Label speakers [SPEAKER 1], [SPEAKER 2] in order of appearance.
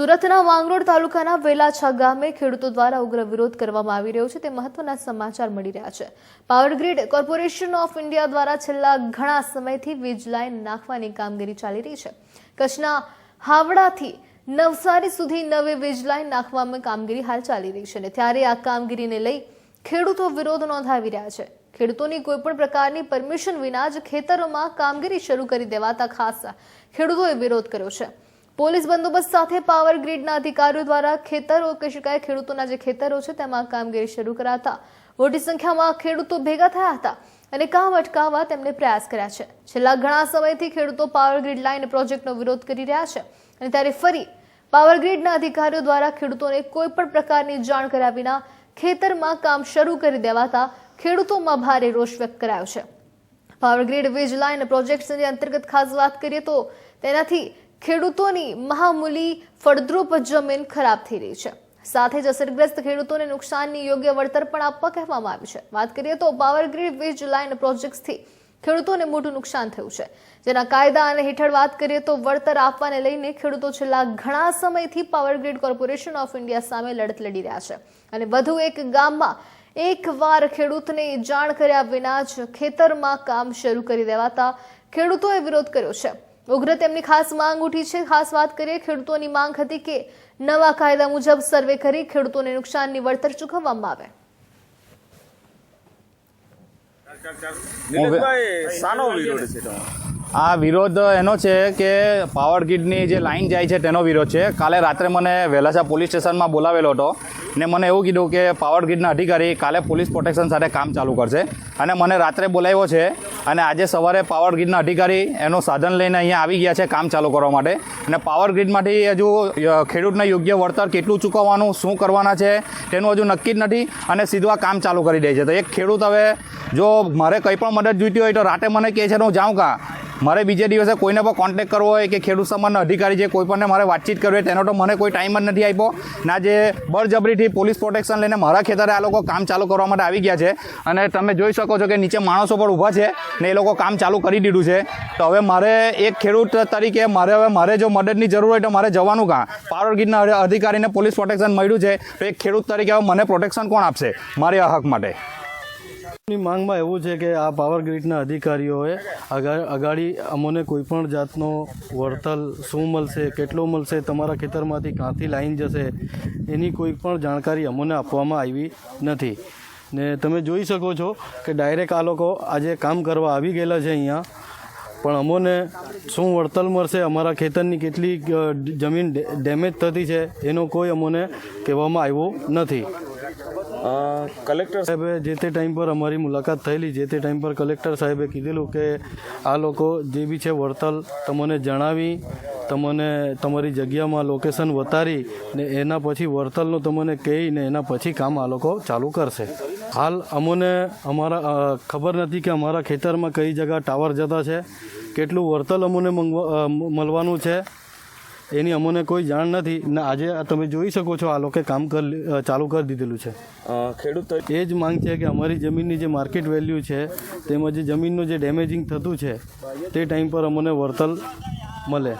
[SPEAKER 1] સુરતના વાંગરોડ તાલુકાના વેલાછા ગામે ખેડૂતો દ્વારા ઉગ્ર વિરોધ કરવામાં આવી રહ્યો છે. તે મહત્વના સમાચાર મળી રહ્યા છે. Power grid corporation of India દ્વારા છેલ્લા ઘણા સમયથી વીજ લાઇન નાખવાની કામગીરી ચાલી રહી છે. કચ્છના હાવડાથી નવસારી સુધી નવી વીજ લાઇન નાખવામાં કામગીરી હાલ ચાલી રહી છે અને ત્યારે આ કામગીરીને લઈ ખેડૂતો વિરોધ નોંધાવી રહ્યા છે. ખેડૂતોની કોઈપણ પ્રકારની પરમિશન વિના જ ખેતરોમાં કામગીરી શરૂ કરી દેવાતા ખાસ ખેડૂતોએ વિરોધ કર્યો છે. પોલીસ બંદોબસ્ત સાથે પાવર ગ્રીડના અધિકારીઓ દ્વારા ખેતરો કહી શકાય ખેડૂતોના જે ખેતરો છે તેમાં કામગીરી શરૂ કરાતા. મોટી સંખ્યામાં ખેડૂતો ભેગા થયા હતા અને કામ અટકાવવા તેમણે પ્રયાસ કર્યા છે. છેલ્લા ઘણા સમયથી ખેડૂતો પાવર ગ્રીડ લાઇન પ્રોજેક્ટનો વિરોધ કરી રહ્યા છે અને ત્યારે ફરી પાવર ગ્રીડના અધિકારીઓ દ્વારા ખેડૂતોને કોઈ પણ પ્રકારની જાણ કર્યા વિના ખેતરમાં કામ શરૂ કરી દેવાતા ખેડૂતોમાં ભારે રોષ વ્યક્ત કરાયો છે. પાવર ગ્રીડ વીજ લાઇન પ્રોજેક્ટ્સની અંતર્ગત ખાસ વાત કરીએ તો તેનાથી ખેડૂતોની મહામૂલી ફળદ્રુપ જમીન ખરાબ થઈ રહી છે. સાથે જ અસરગ્રસ્ત ખેડૂતોને નુકસાનની યોગ્ય વળતર પણ આપવા કહેવામાં આવ્યું છે. વાત કરીએ તો પાવર ગ્રીડ વીજ લાઇન પ્રોજેક્ટ્સથી ખેડૂતોને મોટું નુકસાન થયું છે. જેના કાયદા અને હેઠળ વાત કરીએ તો વળતર આપવાને લઈને ખેડૂતો છેલ્લા ઘણા સમયથી power grid corporation of India સામે લડત લડી રહ્યા છે. અને વધુ એક ગામમાં એકવાર ખેડૂતને જાણ કર્યા વિના જ ખેતરમાં કામ શરૂ કરી દેવાતા ખેડૂતોએ વિરોધ કર્યો છે. ઉગ્ર તેમની ખાસ માંગ ઉઠી છે. ખાસ વાત કરીએ ખેડૂતોની માંગ હતી કે નવા કાયદા મુજબ સર્વે કરી ખેડૂતોને નુકસાનની વળતર ચૂકવવામાં આવે.
[SPEAKER 2] સાનો વિરોધ છે
[SPEAKER 3] આ વિરોધ એનો છે કે પાવર ગ્રીડની જે લાઈન જાય છે તેનો વિરોધ છે. કાલે રાત્રે મને વહેલાસા પોલીસ સ્ટેશનમાં બોલાવેલો હતો ને મને એવું કીધું કે પાવર ગ્રીડના અધિકારી કાલે પોલીસ પ્રોટેક્શન સાથે કામ ચાલુ કરશે અને મને રાત્રે બોલાવ્યો છે અને આજે સવારે પાવર ગ્રીડના અધિકારી એનું સાધન લઈને અહીંયા આવી ગયા છે કામ ચાલુ કરવા માટે અને પાવર ગ્રીડમાંથી હજુ ખેડૂતને યોગ્ય વળતર કેટલું ચૂકવવાનું, શું કરવાના છે તેનું હજુ નક્કી જ નથી અને સીધું આ કામ ચાલુ કરી દે છે. તો એક ખેડૂત હવે જો મારે કંઈ પણ મદદ જોઈતી હોય તો રાતે મને કહે છે હું જાઉં કાં? મારે બીજે દિવસે કોઈને પણ કોન્ટેક્ટ કરવો હોય કે ખેડૂત સમાજના અધિકારી છે કોઈ પણને મારે વાતચીત કરવી હોય, તેનો તો મને કોઈ ટાઈમ જ નથી આપ્યો. ના, જે બળજબરીથી પોલીસ પ્રોટેક્શન લઈને મારા ખેતરે આ લોકો કામ ચાલુ કરવા માટે આવી ગયા છે. અને તમે જોઈ શકો છો કે નીચે માણસો પણ ઊભા છે ને એ લોકો કામ ચાલુ કરી દીધું છે. તો હવે મારે એક ખેડૂત તરીકે મારે હવે મારે જો મદદની જરૂર હોય તો મારે જવાનું કાં? પાવર ગ્રીડના અધિકારીને પોલીસ પ્રોટેક્શન મળ્યું છે. તો એક ખેડૂત તરીકે હવે મને પ્રોટેક્શન કોણ આપશે? મારી હક માટે.
[SPEAKER 4] ની માંગમાં એવું છે કે આ પાવર ગ્રીડના અધિકારીઓએ અગાડી અમોને કોઈ પણ જાતનો વળતર શું મળશે, કેટલો મળશે, તમારા ખેતરમાંથી ક્યાંથી લાઈન જશે, એની કોઈ પણ જાણકારી અમોને આપવામાં આવી નથી. ને તમે જોઈ શકો છો કે ડાયરેક્ટ આ લોકો આજે કામ કરવા આવી ગયેલા છે અહીંયા. પણ અમોને શું વળતર મળશે, અમારા ખેતરની કેટલી જમીન ડેમેજ થતી છે, એનો કોઈ અમોને કહેવામાં આવ્યું નથી.
[SPEAKER 2] કલેક્ટર
[SPEAKER 4] સાહેબે જે તે ટાઈમ પર અમારી મુલાકાત થયેલી, જે તે ટાઈમ પર કલેક્ટર સાહેબે કીધેલું કે આ લોકો જે બી છે વળતર તમને જણાવી, તમને તમારી જગ્યામાં લોકેશન વતારી ને એના પછી વળતરનું તમને કહી ને એના પછી કામ આ લોકો ચાલુ કરશે. હાલ અમોને અમારા ખબર નથી કે અમારા ખેતરમાં કઈ જગા ટાવર જતા છે, કેટલું વળતર અમને મળવાનું છે એની અમને કોઈ જાણ નથી. ને આજે તમે જોઈ શકો છો આ લોકોએ કામ કર ચાલુ કરી દીધેલું છે.
[SPEAKER 2] ખેડૂત
[SPEAKER 4] એ જ માંગ છે કે અમારી જમીનની જે માર્કેટ વેલ્યુ છે તેમજ જે જમીનનું જે ડેમેજિંગ થતું છે તે ટાઈમ પર અમને વળતર મળે.